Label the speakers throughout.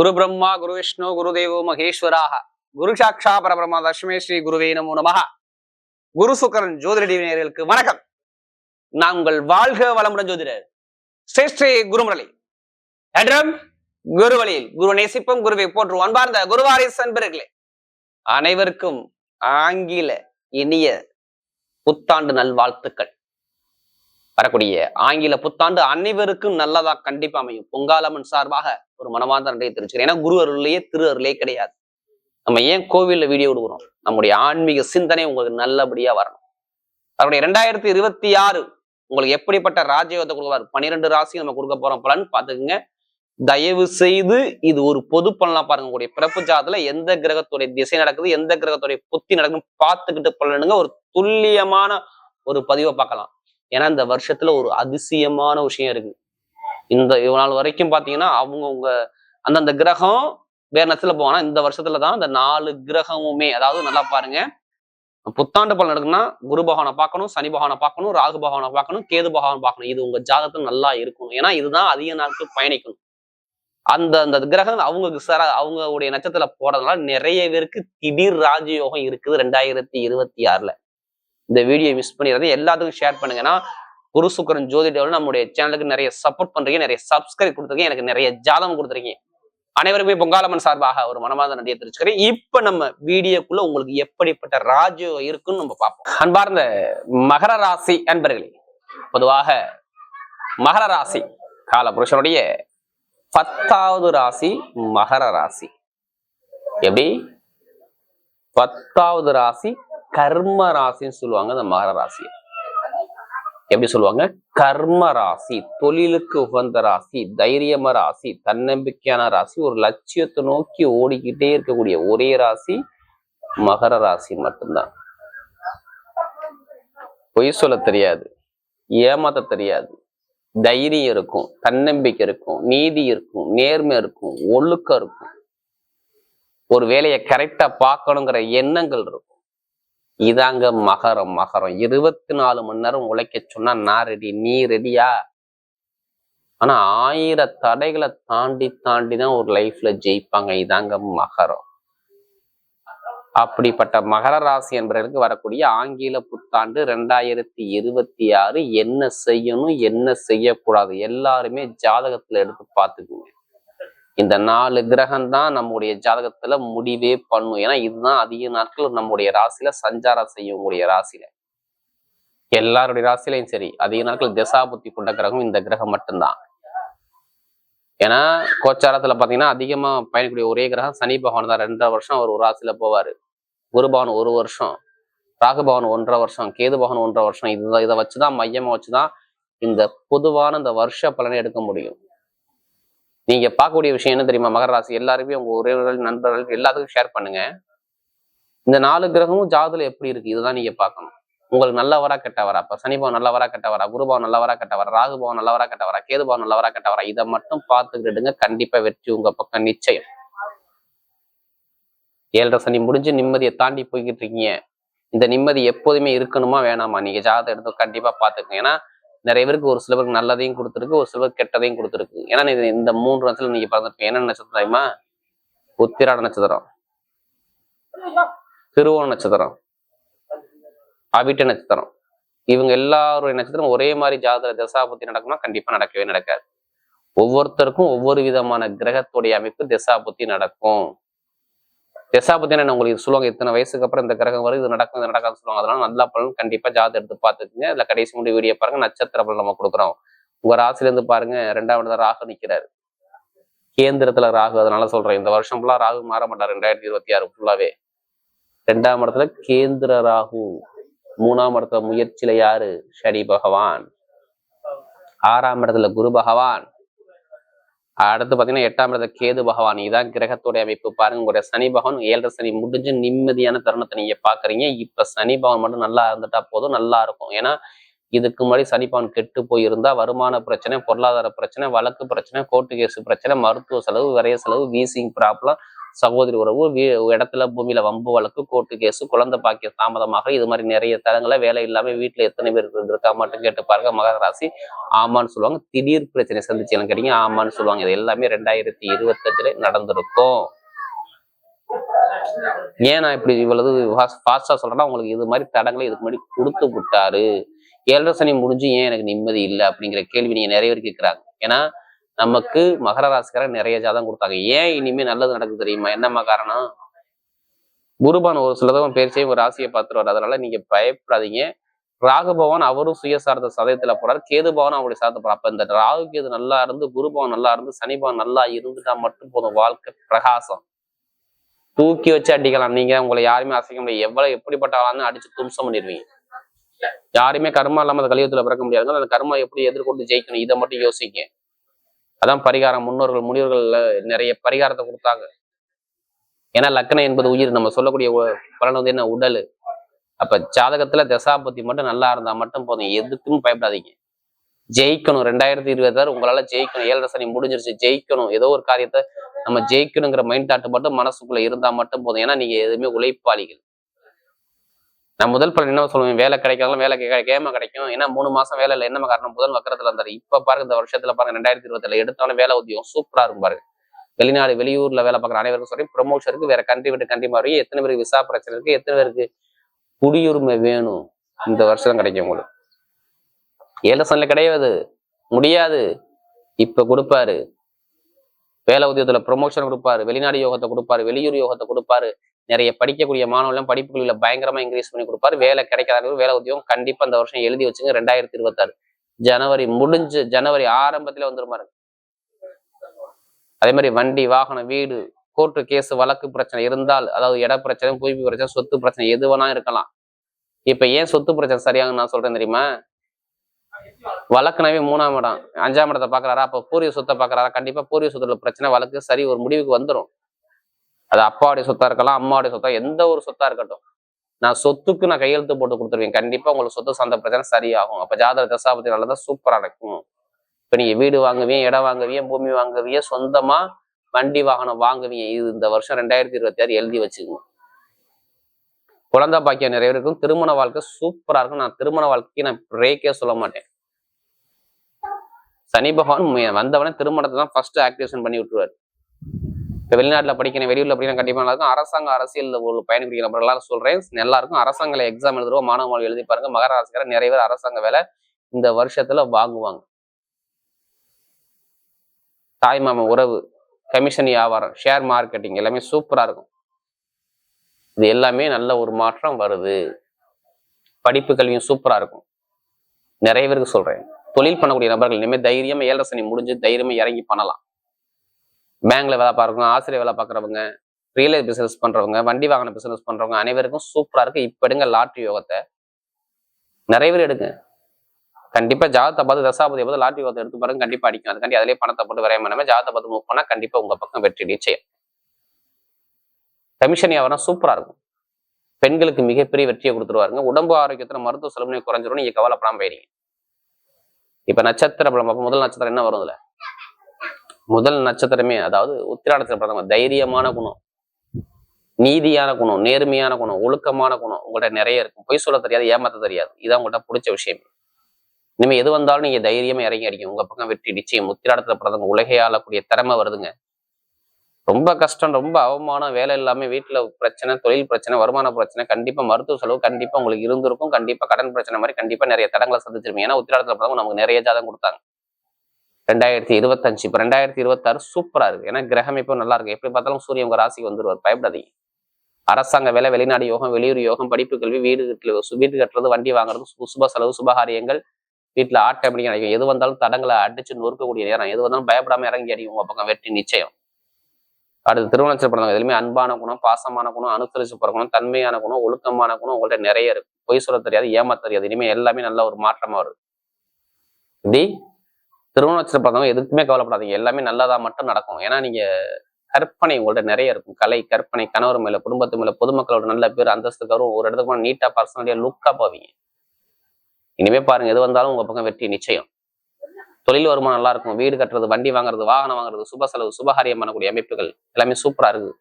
Speaker 1: குரு பிரம்மா குரு விஷ்ணு குரு தேவோ மகேஸ்வராக. குரு சாட்சா பரபிரம்மா தஷ்மே ஸ்ரீ குருவே நமோ நமஹ. குரு சுக்கரன் ஜோதிட வணக்கம். நாங்கள் வாழ்க வளமுடன் ஜோதிடர். ஸ்ரீ ஸ்ரீ குருமுரளி. என்றும் குரு வழியில் குரு நேசிப்பம் குருவை போன்று அன்பார்ந்த குருவாரிஸ் அன்பர்களே. அனைவருக்கும் ஆங்கில இனிய புத்தாண்டு நல்வாழ்த்துக்கள். வரக்கூடிய ஆங்கில புத்தாண்டு அனைவருக்கும் நல்லதா கண்டிப்பா அமையும். பொங்காலம்மன் சார்பாக ஒரு மனமார்ந்த நன்றியை தெரிவிச்சுக்கிறேன். ஏன்னா குரு அருளையே திரு அருளே கிடையாது. நம்ம ஏன் கோவில்ல வீடியோ விடுகிறோம்? நம்முடைய ஆன்மீக சிந்தனை உங்களுக்கு நல்லபடியா வரணும். அவருடைய ரெண்டாயிரத்தி இருபத்தி ஆறு உங்களுக்கு எப்படிப்பட்ட ராஜயோகத்தை கொடுக்குவார் பன்னிரெண்டு ராசி நம்ம கொடுக்க போறோம் பலன். பாத்துக்கோங்க தயவு செய்து இது ஒரு பொது பலனா பாருங்க. உங்களுடைய பிறப்பு ஜாதத்துல எந்த கிரகத்துடைய திசை நடக்குது எந்த கிரகத்துடைய புத்தி நடக்குதுன்னு பார்த்துக்கிட்டு பலனுங்க. ஒரு துல்லியமான ஒரு பதிவை பார்க்கலாம். ஏன்னா இந்த வருஷத்துல ஒரு அதிசயமான விஷயம் இருக்கு. இந்த இவ்வளவு நாள் வரைக்கும் பாத்தீங்கன்னா அவங்க உங்க அந்தந்த கிரகம் வேற நேரத்துல போவானா இந்த வருஷத்துல தான் இந்த நாலு கிரகமுமே அதாவது நல்லா பாருங்க. புத்தாண்டு பலன் எடுக்குன்னா குரு பகவானை பார்க்கணும் சனி பகவானை பார்க்கணும் ராகு பகவானை பார்க்கணும் கேது பகவான் பார்க்கணும். இது உங்க ஜாதகத்துல நல்லா இருக்கணும் ஏன்னா இதுதான் அதிக நாட்கள் பயணிக்கணும் அந்த அந்த கிரகம் அவங்களுக்கு சர அவங்களுடைய நட்சத்திரத்துல போறதுனால நிறைய பேருக்கு திடீர் ராஜயோகம் இருக்குது ரெண்டாயிரத்தி இருபத்தி ஆறுல. இந்த வீடியோ மிஸ் பண்ணிடுறது எல்லாத்துக்கும் ஷேர் பண்ணுங்கன்னா குரு சுக்கரன் ஜோதிடவில் நம்முடைய சேனலுக்கு நிறைய சப்போர்ட் பண்றீங்க நிறைய சப்ஸ்கிரைப் கொடுத்துருக்கீங்க எனக்கு நிறைய ஜாதகம் கொடுத்துருக்கீங்க. அனைவருமே பொங்காலம்மன் சார்பாக ஒரு மனமாத நன்றியை தெரிவிச்சுக்கிறேன். இப்ப நம்ம வீடியோக்குள்ள உங்களுக்கு எப்படிப்பட்ட ராஜயோகம் இருக்குன்னு நம்ம பார்ப்போம். அன்பார்ந்த மகர ராசி அன்பர்களே பொதுவாக மகர ராசி கால புருஷனுடைய பத்தாவது ராசி மகர ராசி. எப்படி? பத்தாவது ராசி கர்ம ராசின்னு சொல்லுவாங்க இந்த மகர ராசியை. எப்படி சொல்லுவாங்க? கர்ம ராசி தொழிலுக்கு உகந்த ராசி தைரியம ராசி தன்னம்பிக்கையான ராசி ஒரு லட்சியத்தை நோக்கி ஓடிக்கிட்டே இருக்கக்கூடிய ஒரே ராசி மகர ராசி மட்டும்தான். பொய் சொல்ல தெரியாது ஏமாத்த தெரியாது. தைரியம் இருக்கும் தன்னம்பிக்கை இருக்கும் நீதி இருக்கும் நேர்மை இருக்கும் ஒழுக்கம் இருக்கும். ஒரு வேலையை கரெக்டா பார்க்கணுங்கிற எண்ணங்கள் இருக்கும். இதாங்க மகரம் மகரம். இருபத்தி நாலு மணி நேரம் உழைக்க சொன்னா நான் ரெடி நீ ரெடியா? ஆனா ஆயிர தடைகளை தாண்டி தாண்டி தான் ஒரு லைஃப்ல ஜெயிப்பாங்க. இதாங்க மகரம். அப்படிப்பட்ட மகர ராசி என்பவர்களுக்கு வரக்கூடிய ஆங்கில புத்தாண்டு ரெண்டாயிரத்தி இருபத்தி ஆறு என்ன செய்யணும் என்ன செய்யக்கூடாது எல்லாருமே ஜாதகத்துல எடுத்து பார்த்துக்குங்க. இந்த நாலு கிரகம் தான் நம்முடைய ஜாதகத்துல முடிவே பண்ணும். ஏன்னா இதுதான் அதிக நாட்கள் நம்முடைய ராசியில சஞ்சாரம் செய்யக்கூடிய ராசியில. எல்லாருடைய ராசிலையும் சரி அதிக நாட்கள் திசாபுத்தி கொண்ட கிரகம் இந்த கிரகம் மட்டும்தான். ஏன்னா கோச்சாரத்துல பாத்தீங்கன்னா அதிகமா பயணிக்கூடிய ஒரே கிரகம் சனி பகவான் தான். ரெண்டரை வருஷம் அவர் ஒரு ராசியில போவாரு. குரு பகவான் ஒரு வருஷம் ராகு பகவான் ஒன்றரை வருஷம் கேது பகவான் ஒன்றரை வருஷம். இதுதான் இதை வச்சுதான் மையமா வச்சுதான் இந்த பொதுவான இந்த வருஷ பலனை எடுக்க முடியும். நீங்க பார்க்கக்கூடிய விஷயம் என்ன தெரியுமா? மகர ராசி எல்லாருமே உங்க உறவினர்கள் நண்பர்கள் எல்லாத்துக்கும் ஷேர் பண்ணுங்க. இந்த நாலு கிரகமும் ஜாதத்துல எப்படி இருக்கு? இதுதான் நீங்க பார்க்கணும். உங்களுக்கு நல்லவரா கெட்டவரா? அப்ப சனி நல்லவரா கெட்டவரா? குரு நல்லவரா கெட்டவரா? ராகு நல்லவரா கெட்டவரா? கேதுபவம் நல்லவரா கெட்டவரா? இதை மட்டும் பார்த்துக்கிட்டுங்க. கண்டிப்பா வெற்றி உங்க பக்கம் நிச்சயம். ஏழரை சனி முடிஞ்சு நிம்மதியை தாண்டி போய்கிட்டு இருக்கீங்க. இந்த நிம்மதி எப்போதுமே இருக்கணுமா வேணாமா? நீங்க ஜாதகம் எடுத்து கண்டிப்பா பாத்துக்கோங்க ஏன்னா நிறைய பேருக்கு ஒரு சில பேருக்கு நல்லதையும் கொடுத்துருக்கு ஒரு சிலருக்கு கெட்டதையும் கொடுத்துருக்கு. ஏன்னா இது இந்த மூன்று நட்சத்திரம் நீங்க பிறந்திருப்பீங்க என்ன நட்சத்திரம் தெரியுமா? உத்திராட நட்சத்திரம். திருவோண நட்சத்திரம். அவிட்ட நட்சத்திரம். இவங்க எல்லாருடைய நட்சத்திரம் ஒரே மாதிரி ஜாதக தசாபுத்தி நடக்குமா கண்டிப்பா நடக்கவே நடக்காது. ஒவ்வொருத்தருக்கும் ஒவ்வொரு விதமான கிரகத்துடைய அமைப்பு தசாபுத்தி நடக்கும். தசாபுத்தி என்ன உங்களுக்கு சொல்லுவாங்க இத்தனை வயசுக்கு அப்புறம் இந்த கிரகம் வரும் இது நடக்கும் இது நடக்காதுன்னு சொல்லுவாங்க. அதனால நல்லா பலன் கண்டிப்பா ஜாதகம் எடுத்து பார்த்துக்குங்க. இதுல கடைசி முடி வீடியோ பாருங்க. நட்சத்திர பலன் நம்ம கொடுக்குறோம். உங்க ராசில இருந்து பாருங்க ரெண்டாவது தான் ராகு நிக்கிறாரு. கேந்திரத்துல ராகு அதனால சொல்றேன். இந்த வருஷம் ஃபுல்லா ராகு மாற மாட்டார் ரெண்டாயிரத்தி இருபத்தி ஆறு ஃபுல்லாவே ரெண்டாம் இடத்துல கேந்திர ராகு. மூணாம் இடத்துல முயற்சியில யாரு? சனி பகவான். ஆறாம் இடத்துல குரு பகவான். அடுத்து பாத்தீங்கன்னா எட்டாம் இடத்துல கேது பகவான். இதான் கிரகத்துடைய அமைப்பு. பாருங்க உங்களுடைய சனி பகவான் ஏழரை சனி முடிஞ்சு நிம்மதியான தருணத்தை நீங்க பாக்குறீங்க. இப்ப சனி பகவான் மட்டும் நல்லா இருந்துட்டா போதும் நல்லா இருக்கும். ஏன்னா இதுக்கு முன்னாடி சனி பகவான் கெட்டு போயிருந்தா வருமான பிரச்சனை பொருளாதார பிரச்சனை வழக்கு பிரச்சனை கோர்ட்டு கேஸ் பிரச்சனை மருத்துவ செலவு விரைய செலவு வீசிங் ப்ராப்ளம் சகோதரி உறவு இடத்துல பூமியில வம்பு வழக்கு கோர்ட்டு கேஸ் குழந்தை பாக்கிய தாமதமாக இது மாதிரி நிறைய தரங்களை வேலை இல்லாம வீட்டுல எத்தனை பேர் இருக்கா மட்டும் கேட்டு பாருங்க. மகர ராசி ஆமான்னு சொல்லுவாங்க. திடீர் பிரச்சனை சந்திச்சு கேட்டீங்க. ஆமான்னு சொல்லுவாங்க. இது எல்லாமே ரெண்டாயிரத்தி இருபத்தஞ்சுல நடந்திருக்கும். ஏன் நான் இப்படி இவ்வளவு ஃபாஸ்டா சொல்றேன்னா உங்களுக்கு இது மாதிரி தடங்களை இதுக்கு முன்னாடி கொடுத்து விட்டாரு. ஏழரை சனி முடிஞ்சு ஏன் எனக்கு நிம்மதி இல்லை அப்படிங்கிற கேள்வி நீங்க நிறைய பேர் கேட்கிறாங்க ஏன்னா நமக்கு மகர ராசிக்காரங்க நிறைய ஜாதகம் கொடுத்தாங்க. ஏன் இனிமே நல்லது நடக்குது தெரியுமா? என்னம்மா காரணம்? குருபான் ஒரு சிலதவன் பேச்சே ஒரு ராசியை பார்த்துட்டு அதனால நீங்க பயப்படாதீங்க. ராகு பவன் அவரும் சுயசார்ந்த சதயத்துல போறாரு. கேது பவன் அவருடைய சார்ந்த போறார் அப்ப இந்த ராகு கேது நல்லா இருந்து குரு பவன் நல்லா இருந்து சனி பவன் நல்லா இருந்துட்டா மட்டும் போதும் வாழ்க்கை பிரகாசம். தூக்கி வச்சு அடிக்கலாம். நீங்க உங்களை யாருமே அசைக்க முடியாது. எவ்வளவு எப்படிப்பட்ட ஆளான்னு அடிச்சு தும்சம் பண்ணிடுவீங்க யாருமே கர்மா இல்லாம அந்த கலியுகத்துல பிறக்க முடியாது அந்த கர்மா எப்படி எதிர்கொண்டு ஜெயிக்கணும்? இதை மட்டும் யோசிக்க அதான் பரிகாரம் முன்னோர்கள் முனிவர்கள் நிறைய பரிகாரத்தை கொடுத்தாங்க. ஏன்னா லக்கணம் என்பது உயிர். நம்ம சொல்லக்கூடிய உ- பலன் வந்து என்ன? உடல். அப்ப ஜாதகத்துல தசாபத்தி மட்டும் நல்லா இருந்தா மட்டும் போதும். எதுக்கும் பயப்படாதீங்க. ஜெயிக்கணும். ரெண்டாயிரத்தி இருபத்தாறு உங்களால ஜெயிக்கணும். ஏழரை சனி முடிஞ்சிருச்சு ஜெயிக்கணும். ஏதோ ஒரு காரியத்தை நம்ம ஜெயிக்கணுங்கிற மைண்ட் தாட் மட்டும் மனசுக்குள்ள இருந்தா மட்டும் போதும். ஏன்னா நீங்க எதுவுமே உழைப்பாளிகள். நான் முதல் பலன் என்ன சொல்லுவேன்? வேலை கிடைக்காதான் வேலை கேம கிடைக்கும். ஏன்னா மூணு மாசம் வேலை இல்லை. என்ன காரணம்? முதல் வக்கரத்துல இருந்தாரு இப்ப பாருங்க இந்த வருஷத்துல பாருங்க ரெண்டாயிரத்தி இருபத்துல எடுத்தாலும் வேலை உத்தியோகம் சூப்பரா இருக்கும் பாருங்க. வெளிநாடு வெளியூர்ல வேலை பார்க்குற அனைவருக்கும் சொல்லி ப்ரொமோஷனுக்கு வேற கண்ட்ரி விட்டு கண்ட்ரி மாறி எத்தனை பேருக்கு விசா பிரச்சனை இருக்கு? எத்தனை பேருக்கு குடியுரிமை வேணும்? இந்த வருஷம் கிடைக்கும் உங்களுக்கு. ஏலசன்ல கிடையாது. முடியாது. இப்ப கொடுப்பாரு. வேலை உத்தியோகத்துல ப்ரொமோஷன் கொடுப்பாரு. வெளிநாடு யோகத்தை கொடுப்பாரு. வெளியூர் யோகத்தை கொடுப்பாரு. நிறைய படிக்கக்கூடிய மாணவர்களும் படிப்புகளில் பயங்கரமா இன்க்ரீஸ் பண்ணி கொடுப்பாரு. வேலை கிடைக்காத வேலை உத்தியோகம் கண்டிப்பா இந்த வருஷம் எழுதி வச்சுங்க. ரெண்டாயிரத்தி இருபத்தாறு. ஜனவரி முடிஞ்சு ஜனவரி ஆரம்பத்துல வந்துருமாரு அதே மாதிரி வண்டி வாகனம் வீடு கோர்ட்டு கேஸ் வழக்கு பிரச்சனை இருந்தால் அதாவது இட பிரச்சனை பூமி பிரச்சனை சொத்து பிரச்சனை எது வேணா இருக்கலாம். இப்ப ஏன் சொத்து பிரச்சனை சரியாகுன்னு நான் சொல்றேன் தெரியுமா? வழக்குனாவே மூணாம் இடம் அஞ்சாம் இடத்தை பாக்குறாரா அப்ப பூர்வீக சொத்தை பாக்குறாரா கண்டிப்பா பூர்வீக சொத்துல பிரச்சனை வழக்கு சரி ஒரு முடிவுக்கு வந்துடும் அது அப்பாவுடைய சொத்தா இருக்கலாம் அம்மாவுடைய சொத்தா எந்த ஒரு சொத்தா இருக்கட்டும். நான் சொத்துக்கு நான் கையெழுத்து போட்டு கொடுத்துருவேன். கண்டிப்பா உங்களுக்கு சொத்து சந்த பிரச்சனை சரியாகும். அப்ப ஜாதக தசாபத்தி நல்லதான் சூப்பரா நடக்கும். இப்ப நீங்க வீடு வாங்குவீங்க இடம் வாங்குவீங்க பூமி வாங்குவீங்க சொந்தமா வண்டி வாகனம் வாங்குவீங்க. இது இந்த வருஷம் ரெண்டாயிரத்தி இருபத்தி ஆறு எழுதி வச்சுக்கோங்க. குழந்தை பாக்கியம் நிறைய இருக்கும். திருமண வாழ்க்கை சூப்பரா இருக்கும். நான் திருமண வாழ்க்கைக்கு நான் பிரேக்கே சொல்ல மாட்டேன். சனி பகவான் மு- வந்தவனே திருமணத்தை தான் ஃபர்ஸ்ட் ஆக்டிவேஷன் பண்ணி விட்டுருவாரு. இப்போ வெளிநாட்டில் படிக்கணும் வெளியூரில் படிக்கணும் கண்டிப்பாக நல்லாயிருக்கும். அரசாங்க அரசியல் ஒரு பயணிக்கிற நம்ம எல்லாரும் சொல்றேன். எல்லாருக்கும் அரசாங்கங்களை எக்ஸாம் எழுதுறோம் மாணவ மாணவி எழுதி பாருங்க. மகர ராசிக்காரர் நிறைய பேர் அரசாங்க வேலை இந்த வருஷத்துல வாங்குவாங்க. தாய் மாமன் உறவு கமிஷன் வியாபாரம் ஷேர் மார்க்கெட்டிங் எல்லாமே சூப்பராக இருக்கும். இது எல்லாமே நல்ல ஒரு மாற்றம் வருது. படிப்பு கல்வியும் சூப்பராக இருக்கும். நிறைய பேருக்கு சொல்றேன். தொழில் பண்ணக்கூடிய நபர்கள் இனிமேல் தைரியமாக ஏழரை சனி முடிஞ்சு தைரியமாக இறங்கி பண்ணலாம். பேங்க்ல வேலை பார்க்கறவங்க ஆசிரியர் வேலை பார்க்குறவங்க ரியல் பிசினஸ் பண்றவங்க வண்டி வாகன பிசினஸ் பண்றவங்க அனைவருக்கும் சூப்பரா இருக்கு. இப்ப எடுங்க லாட்ரி யோகத்தை. நிறைய பேர் எடுங்க. கண்டிப்பா ஜாதத்தை பார்த்து தசாபதி பார்த்து லாட்ரி யோகத்தை எடுத்து பாருங்க. கண்டிப்பா அடிக்கும். அதுக்காண்டி அதிலே பணத்தை போட்டு விரையம் பண்ணாம ஜாதத்தை பார்த்து மூவ் பண்ணா கண்டிப்பா உங்க பக்கம் வெற்றி நிச்சயம். கமிஷன் வியாபாரம் சூப்பரா இருக்கும். பெண்களுக்கு மிகப்பெரிய வெற்றியை கொடுத்துருவாருங்க. உடம்பு ஆரோக்கியத்துல மருத்துவ செலவு குறைஞ்சிரும் நீங்க கவலைப்படாம போயிருங்க இப்ப நட்சத்திர பலம் பார்ப்போம். முதல் நட்சத்திரம் என்ன வரும் இதுல முதல் நட்சத்திரமே அதாவது உத்திராடத்தில் பிறந்தவங்க தைரியமான குணம் நீதியான குணம் நேர்மையான குணம் ஒழுக்கமான குணம் உங்கள்கிட்ட நிறைய இருக்கும். பொய் சொல்ல தெரியாது ஏமாத்த தெரியாது. இதான் உங்கள்கிட்ட பிடிச்ச விஷயம். இனிமே எது வந்தாலும் நீங்க தைரியமா இறங்கி அடிக்கும் உங்க பக்கம் வெற்றி நிச்சயம். உத்திராடத்துல பிறந்தவங்க உலகை ஆளக்கூடிய திறமை வருதுங்க. ரொம்ப கஷ்டம் ரொம்ப அவமானம் வேலை இல்லாமல் வீட்டுல பிரச்சனை தொழில் பிரச்சனை வருமான பிரச்சனை கண்டிப்பா மருத்துவ செலவு கண்டிப்பா உங்களுக்கு இருந்திருக்கும். கண்டிப்பா கடன் பிரச்சனை மாதிரி கண்டிப்பா நிறைய தடங்களை சந்திச்சிருப்பீங்க. ஏன்னா உத்திராடத்துல பிறந்தவங்க நமக்கு நிறைய ஜாதகம் கொடுத்தாங்க. ரெண்டாயிரத்தி இருபத்தஞ்சு. இப்போ ரெண்டாயிரத்தி இருபத்தாறு சூப்பரா இருக்கு ஏன்னா கிரகம் இப்போ நல்லா இருக்கு. எப்படி பார்த்தாலும் சூரியன் உங்கள் ராசிக்கு வந்துருவார். பயப்படாதீங்க. அரசாங்க வேலை வெளிநாடு யோகம் வெளியூர் யோகம் படிப்பு கல்வி வீடு கட்டுறது வீடு கட்டுறது வண்டி வாங்குறது சு- சுப செலவு சுபகாரியங்கள் வீட்டுல அப்படி கிடைக்கும் எது வந்தாலும் தடங்களை அடிச்சு நொறுக்கக்கூடிய நேரம். எது வந்தாலும் பயப்படாம இறங்கி அடிக்கும் உங்கள் பக்கம் வெற்றி நிச்சயம். அடுத்து திருவண்ணாச்சல் பிறந்தவங்க எதுலையுமே அன்பான குணம் பாசமான குணம் அனுசரிச்சு பிறக்கணும் தன்மையான குணம் ஒழுக்கமான குணம் உங்கள்கிட்ட நிறைய இருக்கு. பொய் சொல்ல தெரியாது ஏமா தெரியாது. இனிமே எல்லாமே நல்ல ஒரு மாற்றமா வருது. இப்படி திருமண நட்சத்திரம் பார்த்தவங்க எதுக்குமே கவலைப்படாதீங்க. எல்லாமே நல்லதா மட்டும் நடக்கும். ஏன்னா நீங்க கற்பனை உங்கள்ட்ட நிறைய இருக்கும். கலை கற்பனை கணவர் மேல குடும்பத்து மேல பொதுமக்களோட நல்ல பேர் அந்தஸ்து கௌரவம் ஒரு இடத்துக்கு நீட்டா பர்சனலியா லுக்கா போவீங்க. இனிமே பாருங்க எது வந்தாலும் உங்க பக்கம் வெற்றி நிச்சயம். தொழில் வருமானம் நல்லா இருக்கும். வீடு கட்டுறது வண்டி வாங்குறது வாகனம் வாங்குறது சுப செலவு சுபகாரியம் பண்ணக்கூடிய அமைப்புகள் எல்லாமே சூப்பரா இருக்கு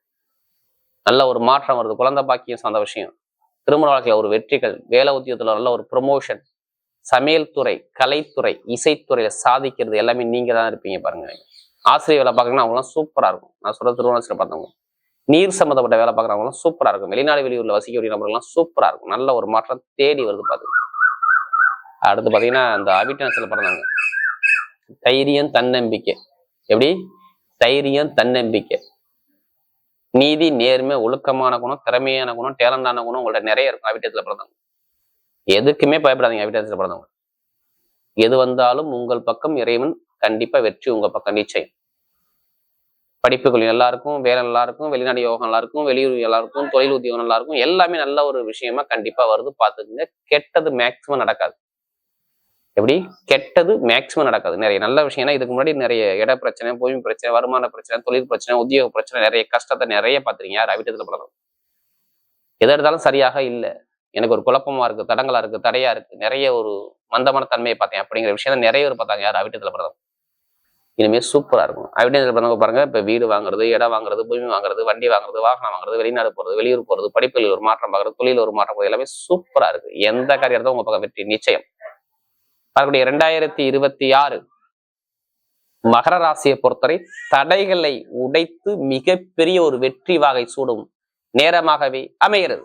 Speaker 1: நல்ல ஒரு மாற்றம் வருது. குழந்தை பாக்கியம் சார்ந்த விஷயம். திருமண வாழ்க்கையில ஒரு வெற்றிகள் வேலை உத்தியோகத்துல நல்ல ஒரு ப்ரொமோஷன் சமையல் துறை கலைத்துறை இசைத்துறையில சாதிக்கிறது எல்லாமே நீங்க தான் இருப்பீங்க பாருங்க. ஆசிரியர் வேலை பார்க்குறீங்கன்னா அவங்களாம் சூப்பரா இருக்கும். நான் சொல்ற திருவண்ணாமலை பார்த்தவங்க. நீர் சம்மந்தப்பட்ட வேலை பார்க்குறவங்களாம் சூப்பரா இருக்கும். வெளிநாடு வெளியூர்ல வசிக்கக்கூடிய நபர்கள்லாம் சூப்பரா இருக்கும். நல்ல ஒரு மாற்றம் தேடி வருது பாத்து. அடுத்து பாத்தீங்கன்னா இந்த அபிட்டன்ஸ்ல பிறந்தாங்க தைரியம் தன்னம்பிக்கை. எப்படி? தைரியம் தன்னம்பிக்கை. நீதி நேர்மை ஒழுக்கமான குணம் திறமையான குணம் டேலண்டான குணம் உங்கள்ட்ட நிறைய இருக்கும். அவிட்டத்தில் பிறந்தவங்க. எதுக்குமே பயப்படாதீங்க அவிட்டத்துல பிறந்தவங்க. எது வந்தாலும் உங்கள் பக்கம் இறைவன் கண்டிப்பா வெற்றி உங்க பக்கம் நிச்சயம். படிப்புகள் நல்லா இருக்கும் வேலை நல்லா இருக்கும் வெளிநாடு யோகம் நல்லா இருக்கும் வெளியூர் நல்லா இருக்கும் தொழில் உத்தியோகம் நல்லா இருக்கும் எல்லாமே நல்ல ஒரு விஷயமா கண்டிப்பா வருது பார்த்துக்குங்க. கெட்டது மேக்சிமம் நடக்காது. எப்படி? கெட்டது மேக்சிமம் நடக்காது. நிறைய நல்ல விஷயம்னா இதுக்கு முன்னாடி நிறைய இட பிரச்சனை பூமி பிரச்சனை வருமான பிரச்சனை தொழில் பிரச்சனை உத்தியோக பிரச்சனை நிறைய கஷ்டத்தை நிறைய பார்த்துருக்கீங்க. யார்? அவிட்டத்தில் படம் எதை எடுத்தாலும் சரியாக இல்லை. எனக்கு ஒரு குழப்பமா இருக்கு தடங்களா இருக்கு தடையா இருக்கு நிறைய ஒரு மந்தமான தன்மையை பார்த்தேன் அப்படிங்கிற விஷயம் நிறைய பேர் பார்த்தாங்க. யார்? அவிட்டத்தில் படம் இனிமேல் சூப்பரா இருக்கும். அவிட்டத்தில் பிறந்தவங்க பாருங்க இப்போ வீடு வாங்குறது இடம் வாங்குறது பூமி வாங்குறது வண்டி வாங்குறது வாகனம் வாங்குறது வெளிநாடு போறது வெளியூர் போறது படிப்பில் ஒரு மாற்றம் பார்க்குறது தொழில் ஒரு மாற்றம் போகிறது எல்லாமே சூப்பரா இருக்கு. எந்த காரியத்தை உங்க பக்கம் வெற்றி? நிச்சயம். பார்க்கக்கூடிய இரண்டாயிரத்தி இருபத்தி ஆறு மகர ராசியை பொறுத்தவரை தடைகளை உடைத்து மிகப்பெரிய ஒரு வெற்றி வாகை சூடும் நேரமாகவே அமைகிறது.